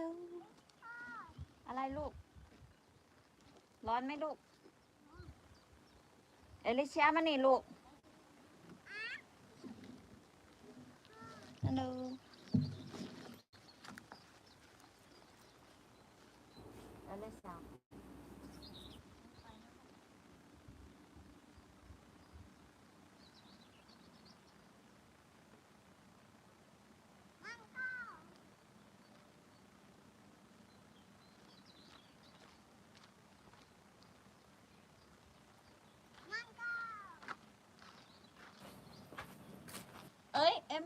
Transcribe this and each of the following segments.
ดูอะไรลูก ร้อนไหมลูก เอลิเชียมานี่ลูกฮัลโหลเอลิเชีย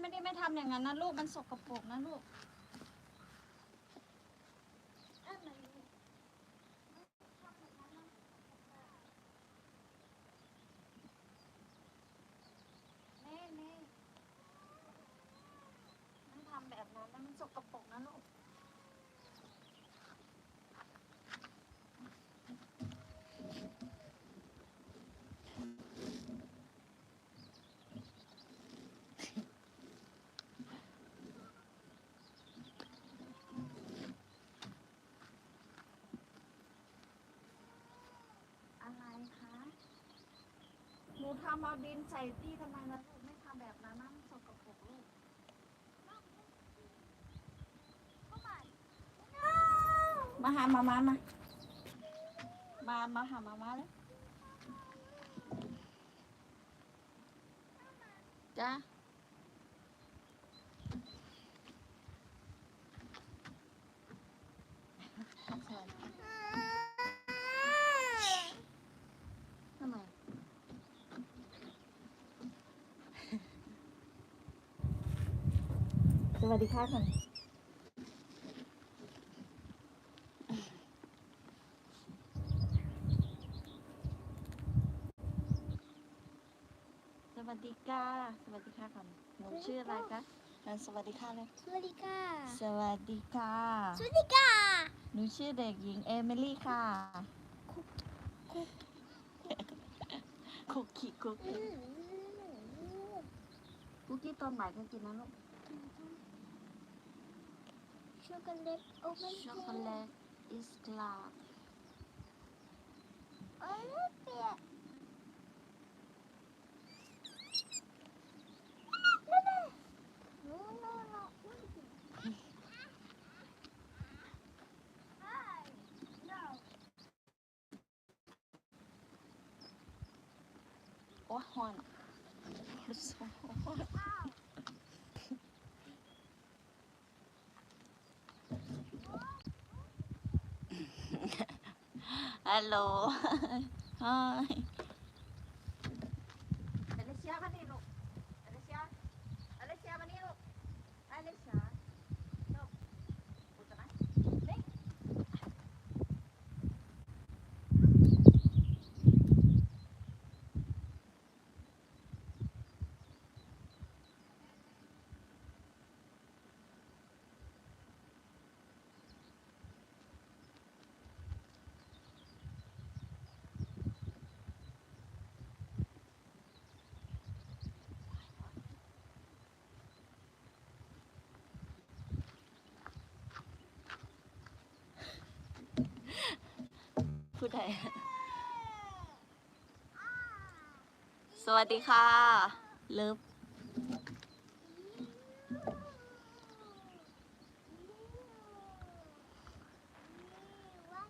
ไม่ได้ไม่ทำอย่างนั้นนะลูกมันสกปรกนะลูกแม่แม่มันทำแบบนั้นนะมันสกปรกนะลูก อะไรคะ หนู ทำเอาดินใส่ที่ทำไมนะลูกไม่ทำแบบนั้นนะมันสกปรกลูกมาหามามามามามาหามามาเลยจ้า วัสดีค่ะคุณสวัสดีค่ะ สวัสดีค่ะก่อนหนูชื่ออะไรคะอะสวัสดีค่ะเลย สวัสดีค่ะ สวัสดีค่ะ สวัสดีค่ะ หนูชื่อเด็กหญิงเอมิลี่ค่ะ คุกกี้คุกกี้คุกกี้ตอนบ่ายก็กินนะลูกช็อกโกแลตโอเวนช็อกโกแลตอิสกลาโอ้ยเปียกโน่โน่โน่โน่โอ้ยฮอนสฮอน ฮัลโหล ฮายอเลเซียมานี่ลูกอเลเซียอเลเซียมานี่ลูกอเลเซียลูกพูดกันนะนี่ พูดไทยสวัสดีค่ะ เลิฟ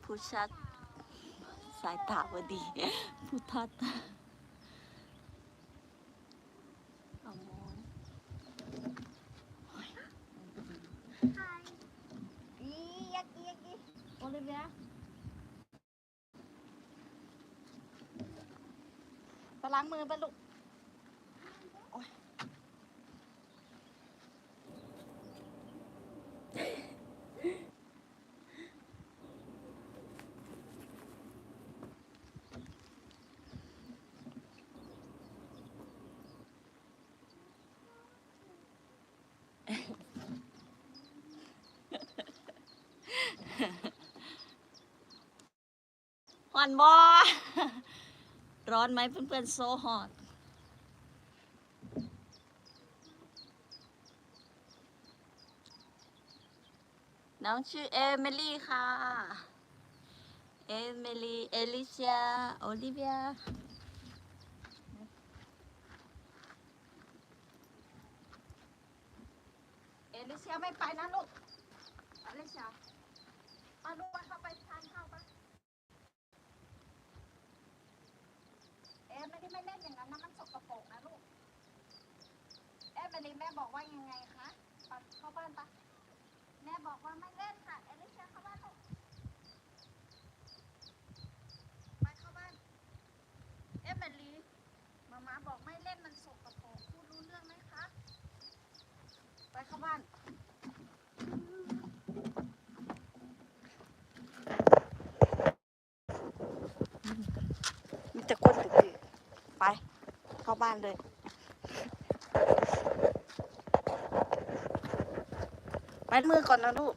ผู้ชัด สายตาวดีผู้ทัดเอามอนอียักยักยักโอลิเวีย ไปล้างมือไปลูกโอ๊ยฮอนบอ ร้อนไหมเพื่อนๆโซฮอตน้องชื่อเอมิลี่ค่ะ เอมิลี่ เอลิเซีย โอลิเวียเอลิเซียไม่ไปนะลูกเอลิเซียมาลูกมาเข้าไปทานข้าวปะเอไม่ได้ไม่ เล่นอย่างนั้นนะมันสกปรกนะลูกเอมิลี่แม่บอกว่ายังไงคะไปเข้าบ้านปะแม่บอกว่าไม่เล่นค่ะเอลิเซียเข้าบ้านลูกไปเข้าบ้านเอมิลี่มาม่าบอกไม่เล่นมันสกปรกพูดรู้เรื่องไหมคะ ไปเข้าบ้าน มีแต่คนตึกๆไป เข้าบ้านเลยไปมือก่อนนะลูก